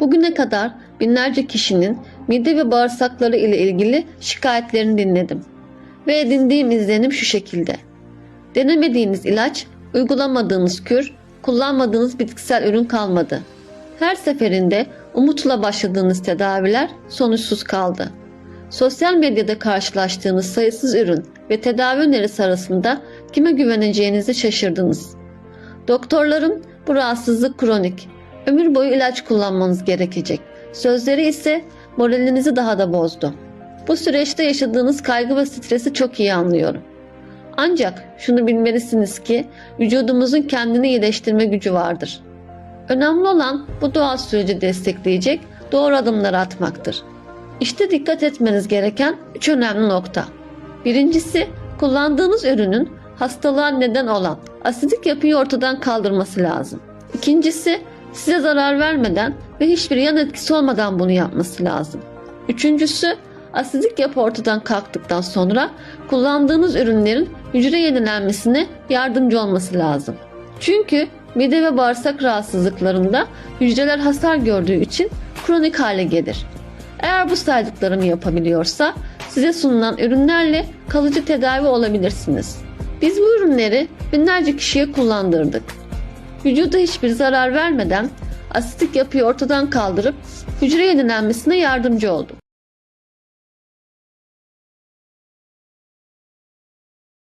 Bugüne kadar binlerce kişinin mide ve bağırsakları ile ilgili şikayetlerini dinledim. Ve edindiğim izlenim şu şekilde. Denemediğiniz ilaç, uygulamadığınız kür, kullanmadığınız bitkisel ürün kalmadı. Her seferinde umutla başladığınız tedaviler sonuçsuz kaldı. Sosyal medyada karşılaştığınız sayısız ürün ve tedavi önerisi arasında kime güveneceğinizi şaşırdınız. Doktorların bu rahatsızlık kronik, ömür boyu ilaç kullanmanız gerekecek. Sözleri ise moralinizi daha da bozdu. Bu süreçte yaşadığınız kaygı ve stresi çok iyi anlıyorum. Ancak şunu bilmelisiniz ki vücudumuzun kendini iyileştirme gücü vardır. Önemli olan bu doğal süreci destekleyecek doğru adımları atmaktır. İşte dikkat etmeniz gereken üç önemli nokta. Birincisi kullandığınız ürünün hastalığa neden olan asidik yapıyı ortadan kaldırması lazım. İkincisi size zarar vermeden ve hiçbir yan etkisi olmadan bunu yapması lazım. Üçüncüsü asidik yapı ortadan kalktıktan sonra kullandığınız ürünlerin hücre yenilenmesine yardımcı olması lazım. Çünkü mide ve bağırsak rahatsızlıklarında hücreler hasar gördüğü için kronik hale gelir. Eğer bu saydıklarımı yapabiliyorsa size sunulan ürünlerle kalıcı tedavi olabilirsiniz. Biz bu ürünleri binlerce kişiye kullandırdık. Vücuda hiçbir zarar vermeden asitik yapıyı ortadan kaldırıp hücre yenilenmesine yardımcı olduk.